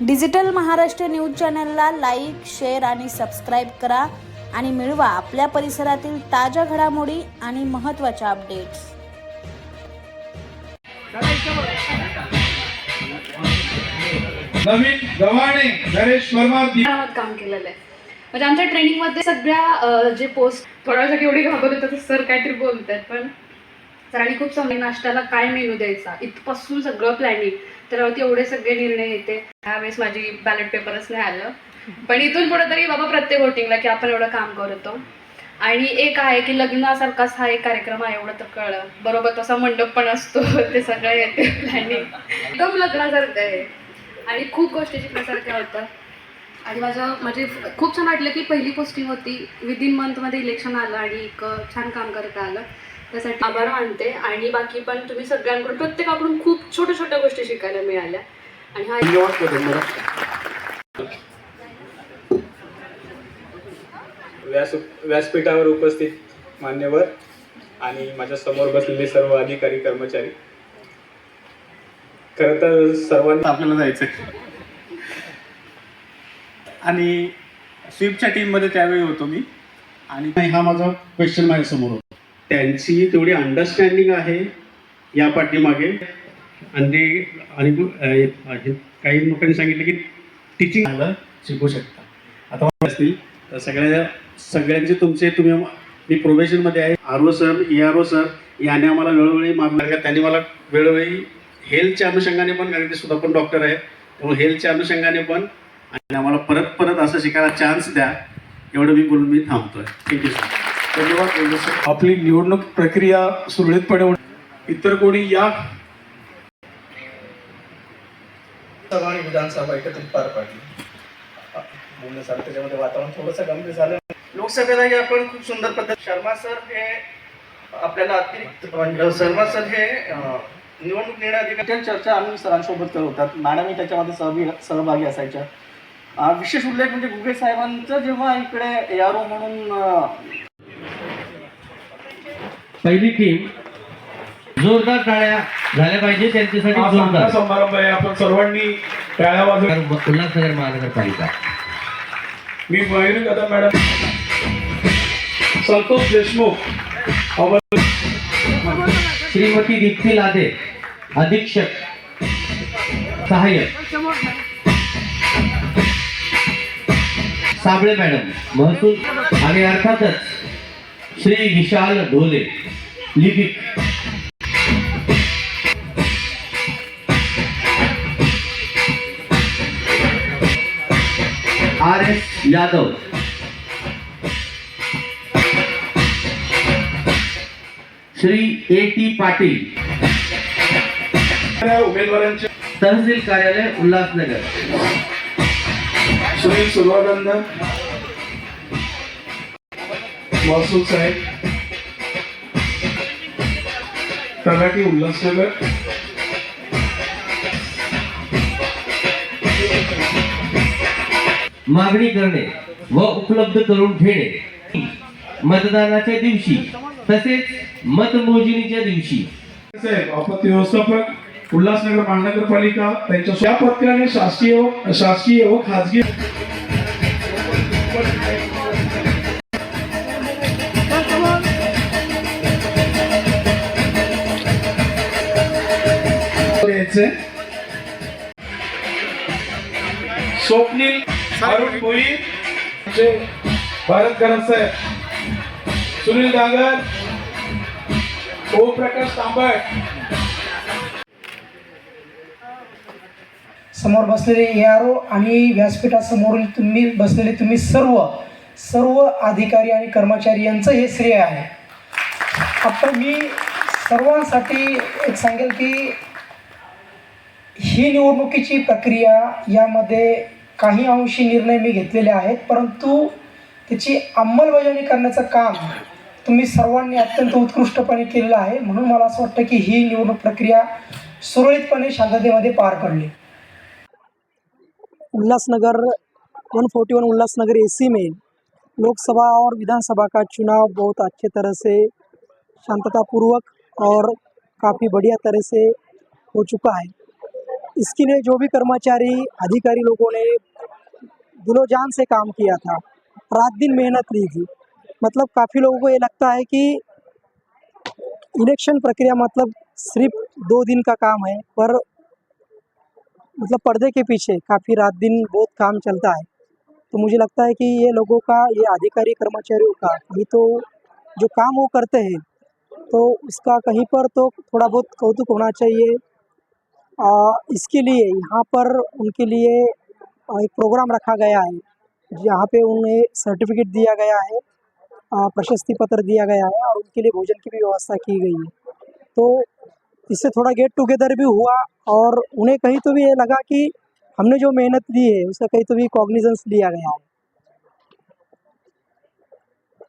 Digital Maharashtra news चॅनलला like share आणि subscribe करा आणि मिळवा आपल्या परिसरातील ताज्या घडामोडी आणि महत्त्वाच्या अपडेट्स. नवीन गव्हाणे नरेश वर्मा दीप गावात काम केलेलं आहे. म्हणजे आमच्या ट्रेनिंगमध्ये सगळ्या अं, जे पोस्ट थोड्या वेळासाठी एवढी घाबरत तर सर काहीतरी बोलतात पण तर आणि खूप चांगली नाश्त्याला काय मेनू द्यायचा? इथपासून सगळं प्लॅनिंग तर एवढे सगळे निर्णय येते. त्यावेळेस माझी बॅलेट पेपरच नाही आलं. पण इथून पुढे तरी बाबा प्रत्येक वोटिंगला की आपण एवढं काम करतो. आणि एक आहे की लग्नासारखाच हा एक कार्यक्रम आहे एवढं तर कळलं. बरोबर तसा मंडप पण असतो. ते सगळं येते प्लॅनिंग एकदम लग्नासारखं आहे. आणि खूप गोष्टी शिकण्यासारख्या होत्या आणि माझं म्हणजे खूप छान वाटलं की पहिली पोस्टिंग होती. विदिन मंथमध्ये इलेक्शन आलं आणि एक छान काम करता आलं. त्यासाठी आभार मानते. आणि बाकी पण तुम्ही सगळ्यांकडून प्रत्येकाकडून खूप छोट्या छोट्या गोष्टी शिकायला मिळाल्या. आणि हा व्यास व्यासपीठावर उपस्थित मान्यवर आणि माझ्यासमोर बसलेले सर्व अधिकारी कर्मचारी. खरं तर सर्वांनी आपल्याला जायचंय. आणि स्वीपच्या टीममध्ये त्यावेळी होतो मी. आणि हा माझा क्वेश्चन माझ्यासमोर होता. त्यांची तेवढी अंडरस्टँडिंग आहे या पाठीमागे. आणि ते आणि काही लोकांनी सांगितलं की टीचिंग आलं शिकू शकता. आता असतील तर सगळ्या सगळ्यांचे तुमचे तुम्ही मी प्रोबेशनमध्ये आहे. R O sir A R O sir याने आम्हाला वेळोवेळी मार्ग त्यांनी मला वेळोवेळी हेल्थच्या अनुषंगाने पण कारण ते सुद्धा पण डॉक्टर आहे. त्यामुळे हेल्थच्या अनुषंगाने पण आणि आम्हाला परत परत असं शिकायला चान्स द्या. एवढं मी बोलून मी थांबतोय. थँक्यू सर धन्यवाद. आपली निवडणूक प्रक्रिया सुरळीतपणे इतर कोणी या सभा आणि विधानसभा एकत्रित पार पाडली. बोलण्यासारखं त्याच्यामध्ये वातावरण थोडंसं गंभीर झालं. लोकसभेलाही आपण खूप सुंदर पद्धत शर्मा सर हे आपल्याला अतिरिक्त शर्मा सर हे निवडणूक निर्णय अधिकारी चर्चा आम्ही सरांसोबत करत होतात. मॅडमही त्याच्यामध्ये सहभागी सहभागी असायच्या. विशेष उल्लेख म्हणजे गुगे साहेबांचं जेव्हा इकडे यारो म्हणून पहिली टीम जोरदार टाळ्या झाल्या पाहिजे त्यांच्यासाठी जोरदार. समारंभ आहे. आपण सर्वांनी टाळ्या वाजव उल्हासनगर महानगरपालिका. मी मयुरी कदम मॅडम. संतोष देशमुख. श्रीमती दीप्ती लादे अधीक्षक सहाय्यक. साबळे मॅडम महसूल आणि अर्थातच श्री विशाल ढोले. लिपिक R S Yadav. Shri A T Patil. उमेदवारांचे तहसील कार्यालय उल्हासनगर. सुनील सुरवानंद महसूल साहेब. तलाठी उल्हासनगर मागणी करणे व उपलब्ध करून ठेवणे. मतदानाच्या दिवशी तसेच मतमोजणीच्या दिवशी. साहेब आपत्ती व्यवस्थापक उल्हासनगर महानगरपालिका त्यांच्या या पथकाने शासकीय व- शासकीय व खाजगी आहे स्वप्नील अरुण भोईर भारत गरज साहेब सुनील डांगर ओमप्रकाश तांबट समोर बसलेले ए आर ओ आणि व्यासपीठासमोरील तुम्ही बसलेले तुम्ही सर्व सर्व अधिकारी आणि कर्मचारी यांचं हे श्रेय आहे. आता मी सर्वांसाठी एक सांगेल की ही निवडणुकीची प्रक्रिया यामध्ये काही अंशी निर्णय मी घेतलेले आहेत परंतु त्याची अंमलबजावणी करण्याचं काम तुम्ही सर्वांनी अत्यंत उत्कृष्टपणे केलेलं आहे. म्हणून मला असं वाटतं की ही निवडणूक प्रक्रिया सुरळीतपणे शांततेमध्ये पार पडली. उल्लासनगर 141 उल्लासनगर सी में लोकसभा और विधानसभा का चुनाव बहुत अच्छे तरह से शांततापूर्वक और काफ़ी बढ़िया तरह से हो चुका है। इसके लिए जो भी कर्मचारी, अधिकारी लोगों ने दिलो जान से काम किया था, रात दिन मेहनत ली थी। मतलब काफ़ी लोगों को ये लगता है कि इलेक्शन प्रक्रिया मतलब सिर्फ़ दो दिन का काम है, पर मतलब पर्दे के पीछे काफ़ी रात दिन बहुत काम चलता है। तो मुझे लगता है कि ये लोगों का, ये अधिकारी कर्मचारियों का कहीं तो जो काम वो करते हैं तो उसका कहीं पर तो थोड़ा बहुत कौतुक होना चाहिए। आ, इसके लिए यहाँ पर उनके लिए एक प्रोग्राम रखा गया है। जहाँ पे उन्हें सर्टिफिकेट दिया गया है प्रशस्ति पत्र दिया गया है और उनके लिए भोजन की भी व्यवस्था की गई है। तो इससे थोड़ा गेट टुगेदर भी हुआ और उन्हें कहीं तो भी ये लगा कि हमने जो मेहनत दी है उसका कहीं तो भी कॉग्निजेंस लिया गया है।